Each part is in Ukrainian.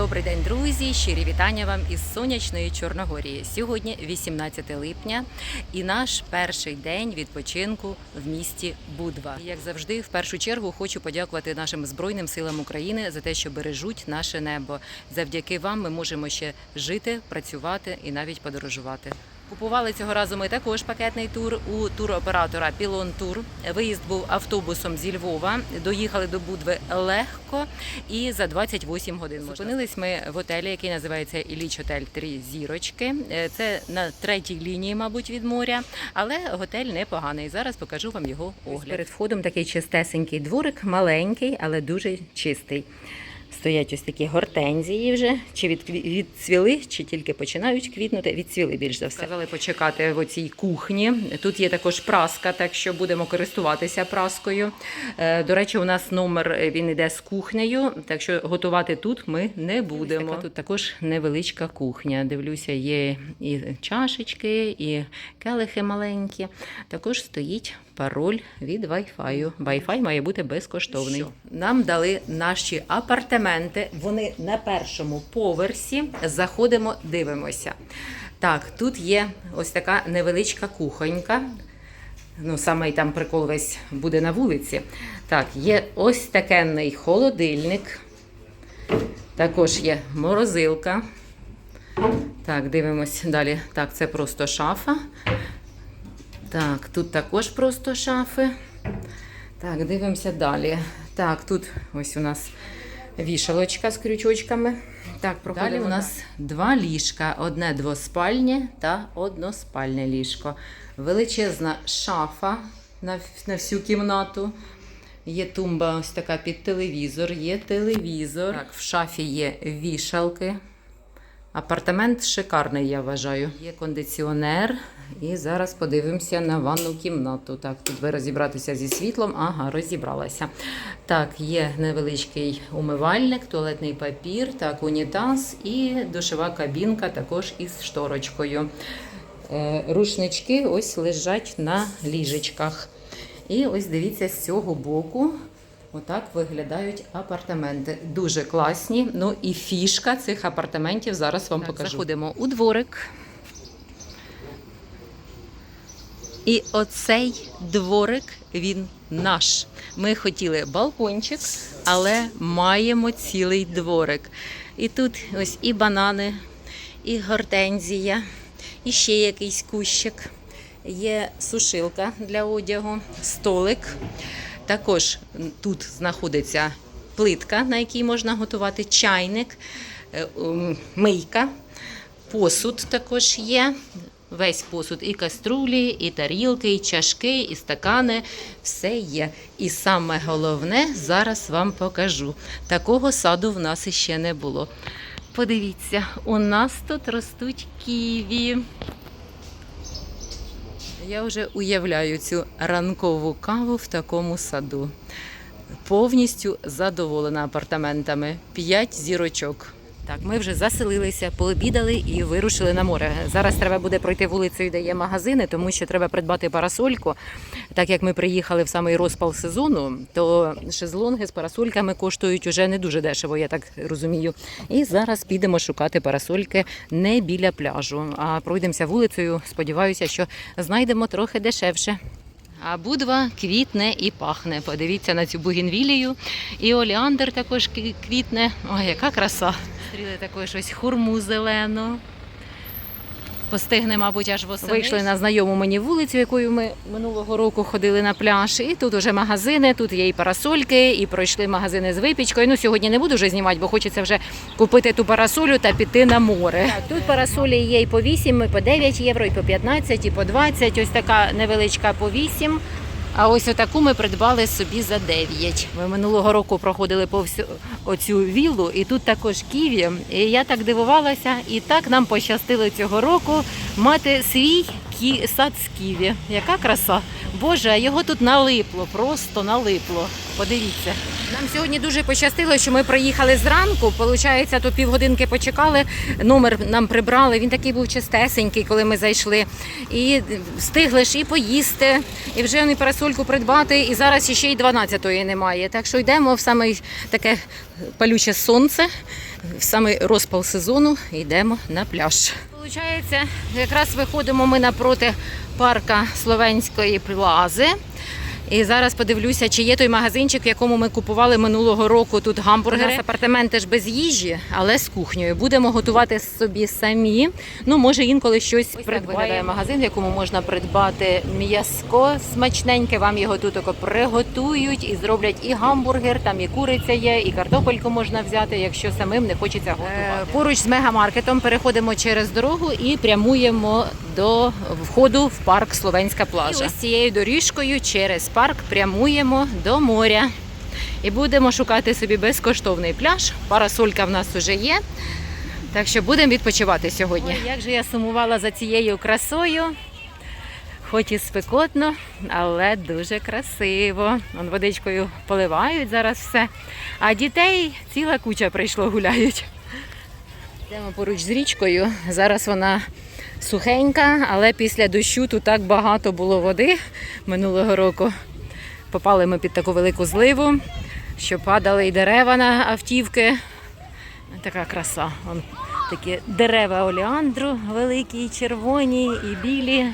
Добрий день, друзі! Щирі вітання вам із сонячної Чорногорії. Сьогодні 18 липня і наш перший день відпочинку в місті Будва. Як завжди, в першу чергу хочу подякувати нашим збройним силам України за те, що бережуть наше небо. Завдяки вам ми можемо ще жити, працювати і навіть подорожувати. Купували цього разу ми також пакетний тур у туроператора Пілон Тур. Виїзд був автобусом зі Львова. Доїхали до Будви легко і за 28 годин. Зупинились ми в готелі, який називається Іліч Готель Три зірочки. Е, Це на третій лінії, мабуть, від моря, але готель непоганий. Зараз покажу вам його огляд. Перед входом такий чистесенький дворик, маленький, але дуже чистий. Стоять ось такі гортензії вже, чи відкві- відцвіли, чи тільки починають квітнути. Відцвіли більш за все. Сказали почекати в оцій кухні. Тут є також праска, так що будемо користуватися праскою. Е, До речі, у нас номер е, він іде з кухнею, так що готувати тут ми не будемо. Тут також невеличка кухня. Дивлюся, є і чашечки, і келихи маленькі. Також стоїть пароль від Wi-Fi. Wi-Fi має бути безкоштовний. Нам дали наші апартаменти. Вони на першому поверсі. Заходимо, дивимося. Так, тут є ось така невеличка кухонька. Ну, саме і там прикол весь буде на вулиці. Так, є ось такенний холодильник. Також є морозилка. Так, дивимось далі. Так, це просто шафа. Так, тут також просто шафи. Так, дивимося далі. Так, тут ось у нас вішалочка з крючочками. Так, далі у нас два ліжка: одне двоспальне та односпальне ліжко. Величезна шафа на, на всю кімнату. Є тумба ось така під телевізор, є телевізор. Так, в шафі є вішалки. Апартамент шикарний, я вважаю. Є кондиціонер. І зараз подивимося на ванну кімнату. Так, тут ви розібратися зі світлом. Ага, розібралася. Так, є невеличкий умивальник, туалетний папір, так, унітаз і душова кабінка також із шторочкою. Е, Рушнички ось лежать на ліжечках. І ось дивіться з цього боку. Отак виглядають апартаменти. Дуже класні. Ну і фішка цих апартаментів зараз вам покажу. Заходимо у дворик. І оцей дворик він наш. Ми хотіли балкончик, але маємо цілий дворик. І тут ось і банани, і гортензія, і ще якийсь кущик. Є сушилка для одягу, столик. Також тут знаходиться плитка, на якій можна готувати чайник, е, мийка, посуд також є. Весь посуд, і каструлі, і тарілки, і чашки, і стакани, все є. І саме головне зараз вам покажу. Такого саду в нас іще не було. Подивіться, у нас тут ростуть ківі. Я вже уявляю цю ранкову каву в такому саду. Повністю задоволена апартаментами. П'ять зірочок. Так, ми вже заселилися, пообідали і вирушили на море. Зараз треба буде пройти вулицею, де є магазини, тому що треба придбати парасольку. Так як ми приїхали в самий розпал сезону, то шезлонги з парасольками коштують уже не дуже дешево, я так розумію. І зараз підемо шукати парасольки не біля пляжу, а пройдемося вулицею. Сподіваюся, що знайдемо трохи дешевше. А будва квітне і пахне. Подивіться на цю бугінвілію. І оліандр також квітне. Ой, яка краса. Стріли також ось хурму зелену. Постигне, мабуть, аж восени. Вийшли на знайому мені вулицю, якою ми минулого року ходили на пляж. І тут уже магазини, тут є і парасольки, і пройшли магазини з випічкою. Ну, сьогодні не буду вже знімати, бо хочеться вже купити ту парасолю та піти на море. Так, тут парасолі є і по 8, і по 9 євро, і по 15, і по 20. Ось така невеличка по 8. А ось отаку ми придбали собі за 9. Ми минулого року проходили повсю оцю віллу, і тут також ківі. І я так дивувалася, і так нам пощастило цього року мати свій кі... сад з. Яка краса! Боже, його тут налипло, просто налипло. Подивіться. Нам сьогодні дуже пощастило, що ми приїхали зранку. Получається, то півгодинки почекали. Номер нам прибрали. Він такий був чистесенький, коли ми зайшли. І встигли ж і поїсти, і вже вони парасольку придбати. І зараз ще й 12-ї немає. Так що йдемо в саме таке палюче сонце. В самий розпал сезону йдемо на пляж. Получається, якраз виходимо ми напроти парка Словенської плази. І зараз подивлюся, чи є той магазинчик, в якому ми купували минулого року тут гамбургери. У нас апартаменти ж без їжі, але з кухнею. Будемо готувати собі самі. Ну, може, інколи щось придбає магазин, в якому можна придбати м'яско смачненьке. Вам його тут приготують і зроблять і гамбургер, там і куриця є, і картопельку можна взяти, якщо самим не хочеться готувати. Поруч з мегамаркетом переходимо через дорогу і прямуємо до входу в парк Словенська плажа. І ось цією доріжкою через парк прямуємо до моря. І будемо шукати собі безкоштовний пляж. Парасолька в нас вже є. Так що будемо відпочивати сьогодні. Ой, як же я сумувала за цією красою. Хоч і спекотно, але дуже красиво. Вон водичкою поливають зараз все. А дітей ціла куча прийшло гуляють. Йдемо поруч з річкою. Зараз вона сухенька, але після дощу тут так багато було води минулого року. Попали ми під таку велику зливу, що падали і дерева на автівки. Така краса. Вон такі дерева оліандру великі, червоні і білі.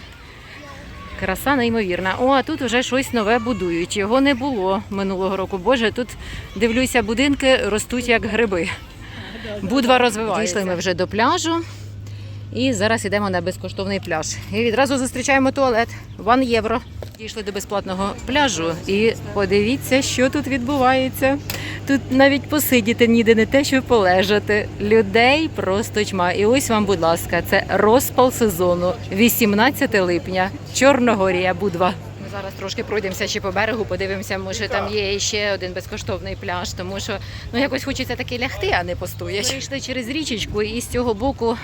Краса неймовірна. О, а тут вже щось нове будують. Його не було минулого року. Боже, тут дивлюся, будинки ростуть як гриби. Будва розвивається. Дійшли ми вже до пляжу. І зараз йдемо на безкоштовний пляж. І відразу зустрічаємо туалет. Ван євро. Дійшли до безплатного пляжу. І подивіться, що тут відбувається. Тут навіть посидіти ніде не те, що полежати. Людей просто чма. І ось вам, будь ласка, це розпал сезону. 18 липня. Чорногорія, Будва. Ми зараз трошки пройдемося ще по берегу, подивимося, може там є ще один безкоштовний пляж, тому що ну якось хочеться таки лягти, а не постояти. Прийшли через річечку, і з цього боку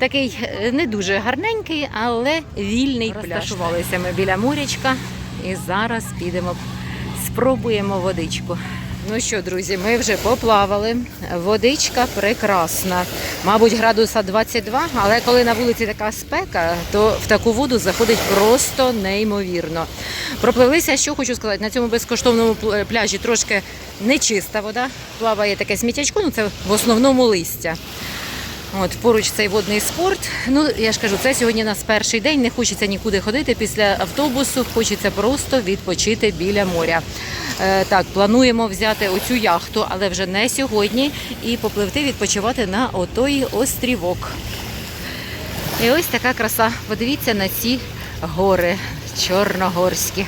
такий е, не дуже гарненький, але вільний пляж. Розташувалися ми біля морячка і зараз підемо, спробуємо водичку. Ну що, друзі, ми вже поплавали. Водичка прекрасна. Мабуть, градуса 22, але коли на вулиці така спека, то в таку воду заходить просто неймовірно. Пропливлися, що хочу сказати, на цьому безкоштовному пляжі трошки нечиста вода. Плаває таке сміттячко, ну це в основному листя. От поруч цей водний спорт. Ну я ж кажу, це сьогодні у нас перший день. Не хочеться нікуди ходити після автобусу. Хочеться просто відпочити біля моря. Е, так, плануємо взяти оцю яхту, але вже не сьогодні, і попливти відпочивати на отой острівок. І ось така краса. Подивіться на ці гори чорногорські.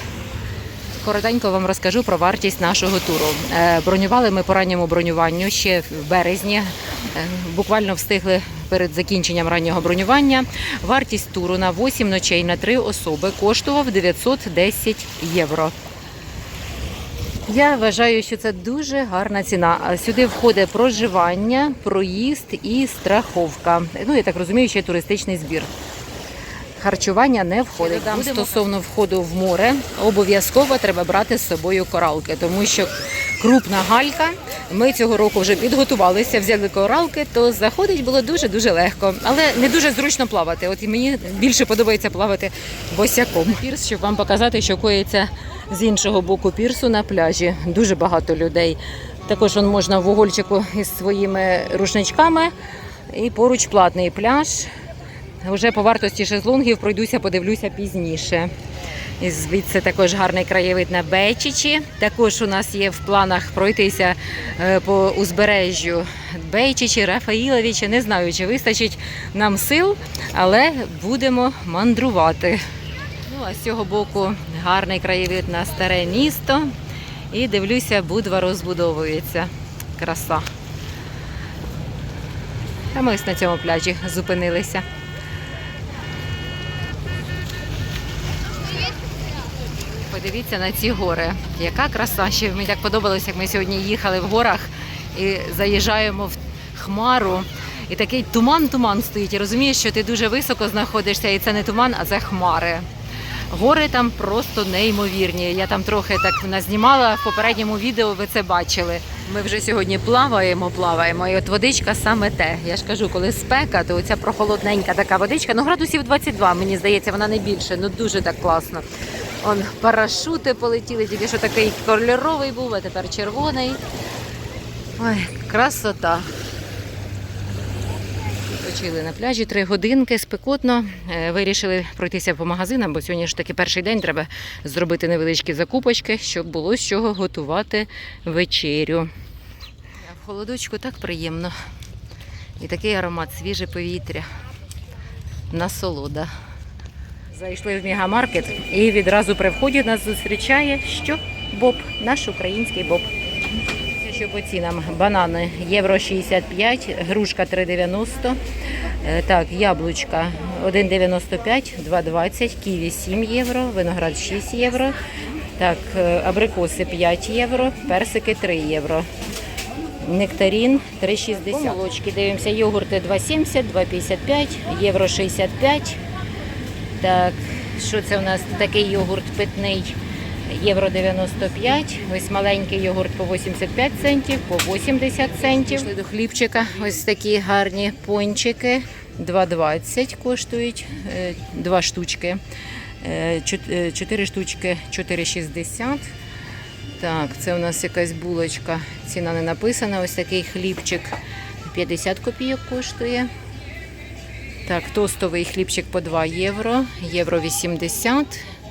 Коротенько вам розкажу про вартість нашого туру. Е, Бронювали ми по ранньому бронюванню ще в березні. Е, Буквально встигли перед закінченням раннього бронювання. Вартість туру на 8 ночей на 3 особи коштував 910 євро. Я вважаю, що це дуже гарна ціна. Сюди входить проживання, проїзд і страховка. Ну, я так розумію, ще туристичний збір. Харчування не входить. Додам Стосовно входу в море, обов'язково треба брати з собою коралки, тому що крупна галька. Ми цього року вже підготувалися, взяли коралки, то заходить було дуже дуже легко, але не дуже зручно плавати. От і мені більше подобається плавати босяком. Пірс, щоб вам показати, що коїться з іншого боку пірсу на пляжі. Дуже багато людей. Також можна в угольчику із своїми рушничками. І поруч платний пляж. Вже по вартості шезлонгів пройдуся, подивлюся пізніше. І звідси також гарний краєвид на Бейчичі. Також у нас є в планах пройтися е, по узбережжю Бейчичі, Рафаїловичі. Не знаю, чи вистачить нам сил, але будемо мандрувати. Ну а з цього боку гарний краєвид на старе місто. І дивлюся, будва розбудовується. Краса. А ми ось на цьому пляжі зупинилися. Подивіться на ці гори. Яка краса. Ще мені так подобалося, як ми сьогодні їхали в горах і заїжджаємо в хмару. І такий туман-туман стоїть. І розумієш, що ти дуже високо знаходишся, і це не туман, а це хмари. Гори там просто неймовірні. Я там трохи так назнімала в попередньому відео. Ви це бачили. Ми вже сьогодні плаваємо, плаваємо. І от водичка саме те. Я ж кажу, коли спека, то оця прохолодненька така водичка. Ну градусів 22, мені здається, вона не більше. Ну дуже так класно. Он парашути полетіли, тільки що такий кольоровий був, а тепер червоний. Ой, красота. Відпочили на пляжі три годинки, спекотно. Е, Вирішили пройтися по магазинам, бо сьогодні ж таки перший день треба зробити невеличкі закупочки, щоб було з чого готувати вечерю. В холодочку так приємно. І такий аромат, свіже повітря. Насолода. Зайшли в мегамаркет і відразу при вході нас зустрічає що? Боб, наш український Боб. Що по цінам? Банани євро 65, грушка 3,90. Е, Так, яблучка 1,95, 2,20, ківі 7 євро, виноград 6 євро. Так, е, абрикоси 5 євро, персики 3 євро. Нектарін 3,60. Молочки дивимося, йогурти 2,70, 2,55, євро 65. Так, що це у нас такий йогурт питний? Євро 95. Ось маленький йогурт по 85 центів, по 80 центів. Пішли до хлібчика. Ось такі гарні пончики. 2,20 коштують. е, Два штучки. Е, е, Чотири штучки 4,60. Так, це у нас якась булочка. Ціна не написана. Ось такий хлібчик 50 копійок коштує. Так, тостовий хлібчик по 2 євро, євро 80,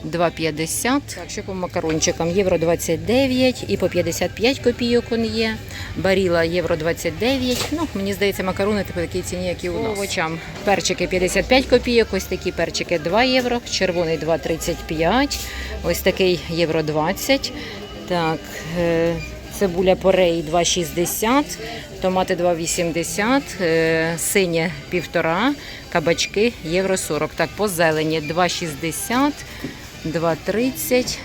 2,50. Так, що по макарончикам? Євро 29 і по 55 копійок он є. Баріла євро 29. Ну, мені здається, макарони по такій ціні, як і у нас. Овочам. Перчики 55 копійок, ось такі перчики 2 євро, червоний 2,35, ось такий євро 20. Так, е, цибуля порей 2,60, томати 2,80, е, синє 1,5, кабачки євро 40. Так, по зелені 2,60, 2,30.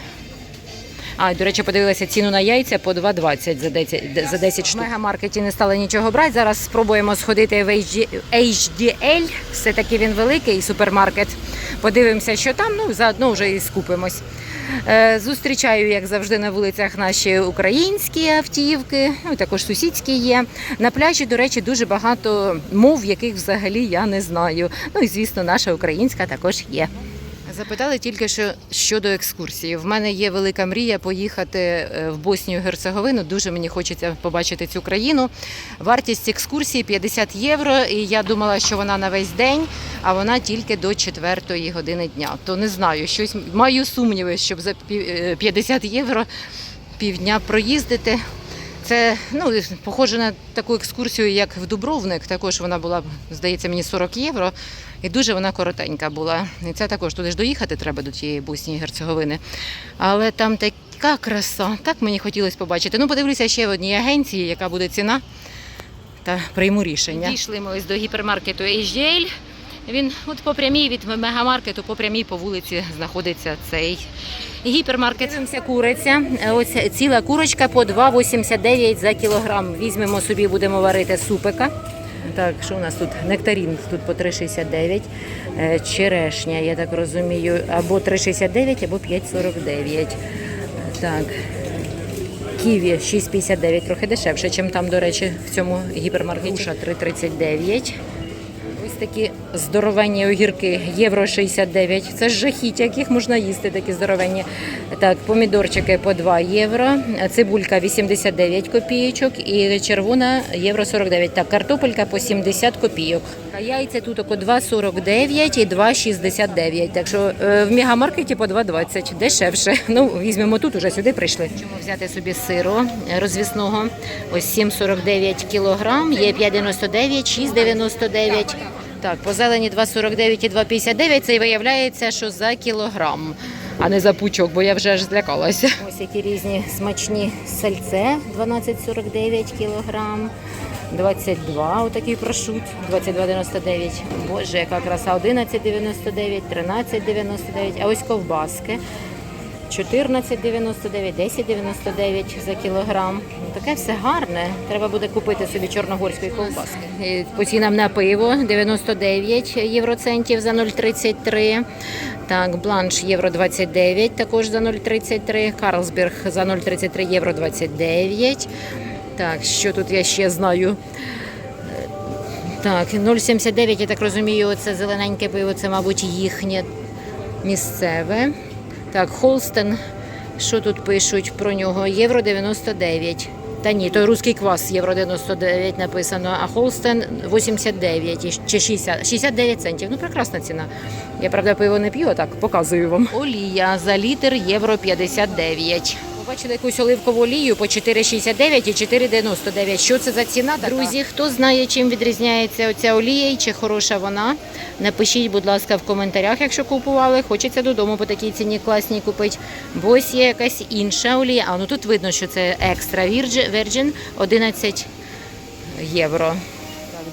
А, до речі, подивилася ціну на яйця по 2,20 за 10, за 10 штук. В мегамаркеті не стали нічого брати. Зараз спробуємо сходити в HD, HDL. Все-таки він великий супермаркет. Подивимося, що там, ну заодно вже і скупимось. Е, Зустрічаю, як завжди, на вулицях наші українські автівки, ну також сусідські є. На пляжі, до речі, дуже багато мов, яких взагалі я не знаю. Ну і звісно, наша українська також є. Запитали тільки що щодо екскурсії. В мене є велика мрія поїхати е, в Боснію Герцеговину. Дуже мені хочеться побачити цю країну. Вартість екскурсії 50 євро. І я думала, що вона на весь день, а вона тільки до 4 години дня. То не знаю, щось маю сумніви, щоб за е, 50 євро півдня проїздити. Це ну, похоже на таку екскурсію, як в Дубровник. Також вона була, здається, мені 40 євро. І дуже вона коротенька була. І це також туди ж доїхати треба до тієї Боснії Герцеговини. Але там така краса, так мені хотілося побачити. Ну, подивлюся ще в одній агенції, яка буде ціна, та прийму рішення. Дійшли ми ось до гіпермаркету HDL. Він от по прямій від мегамаркету, по прямій по вулиці знаходиться цей гіпермаркет. Дивимося куриця. Ось ціла курочка по 2,89 за кілограм. Візьмемо собі, будемо варити супика. Так, що у нас тут? Нектарін тут по 3,69. Е, Черешня, я так розумію, або 3,69, або 5,49. Так. Ківі 6,59, трохи дешевше, ніж там, до речі, в цьому гіпермаркеті. Груша 3,39. Такі здоровенні огірки, євро 69. Це ж жахіття, яких можна їсти, такі здоровенні. Так, помідорчики по 2 євро, цибулька 89 копійочок і червона євро 49. Так, картопелька по 70 копійок. А яйця тут око 2,49 і 2,69. Так що е, в мегамаркеті по 2,20. Дешевше. Ну, візьмемо тут, уже сюди прийшли. Чому взяти собі сиру розвісного? Ось 7,49 кілограм, є 5,99, 6,99. Так, по зелені 2,49 і 2,59. Це і виявляється, що за кілограм, а не за пучок, бо я вже аж злякалася. Ось які різні смачні сальце 12,49 кілограм. 22, отакий прошут, 22,99. Боже, яка краса, 11,99, 13,99. А ось ковбаски. 14,99, 10,99 за кілограм. Ну, Таке все гарне. Треба буде купити собі чорногорської ковбаски. По цінам на пиво 99 євроцентів за 0,33. Так, бланш євро 29, також за 0,33. Карлсберг за 0,33 євро 29. Так, що тут я ще знаю? Так, 0,79, я так розумію, це зелененьке пиво, це, мабуть, їхнє місцеве. Так, Холстен, що тут пишуть про нього? Євро 99. Та ні, то русський квас євро 99 написано, а Холстен 89 і- чи 60, 69 центів. Ну, прекрасна ціна. Я, правда, пиво не п'ю, а так показую вам. Олія за літр євро 59. Побачили якусь оливкову олію по 4,69 і 4,99. Що це за ціна? Друзі, хто знає, чим відрізняється оця олія і чи хороша вона? Напишіть, будь ласка, в коментарях, якщо купували. Хочеться додому по такій ціні класній купити. Бо ось є якась інша олія. А ну тут видно, що це екстра Virgin 11 євро.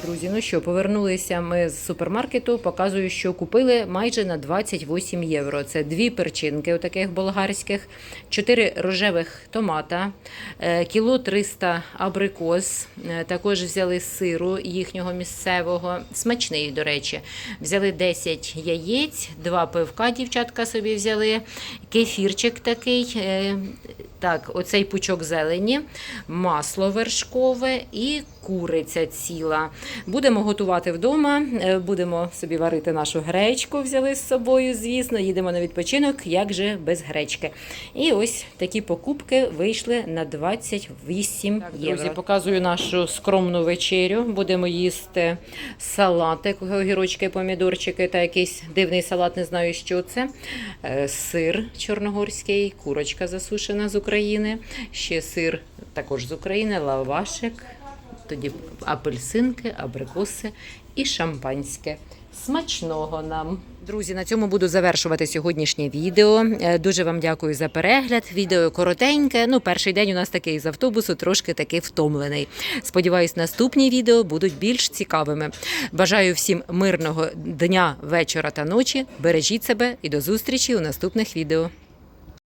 Друзі, ну що, повернулися ми з супермаркету. Показую, що купили майже на 28 євро. Це дві перчинки, отаких болгарських, чотири рожевих томата, е, кіло 300 абрикос. е, Також взяли сиру їхнього місцевого, смачний, до речі. Взяли 10 яєць, два пивка дівчатка собі взяли, кефірчик такий. е, Так, оцей пучок зелені, масло вершкове і куриця ціла. Будемо готувати вдома, е, будемо собі варити нашу гречку, взяли з собою, звісно, їдемо на відпочинок, як же без гречки. І ось такі покупки вийшли на 28 так, євро. Друзі, показую нашу скромну вечерю. Будемо їсти салатик, огірочки, помідорчики та якийсь дивний салат, не знаю, що це. Е, Сир чорногорський, курочка засушена з України, ще сир також з України, лавашик тоді апельсинки, абрикоси і шампанське. Смачного нам. Друзі, на цьому буду завершувати сьогоднішнє відео. Е, Дуже вам дякую за перегляд. Відео коротеньке. Ну, перший день у нас такий з автобусу, трошки таки втомлений. Сподіваюсь, наступні відео будуть більш цікавими. Бажаю всім мирного дня, вечора та ночі. Бережіть себе і до зустрічі у наступних відео.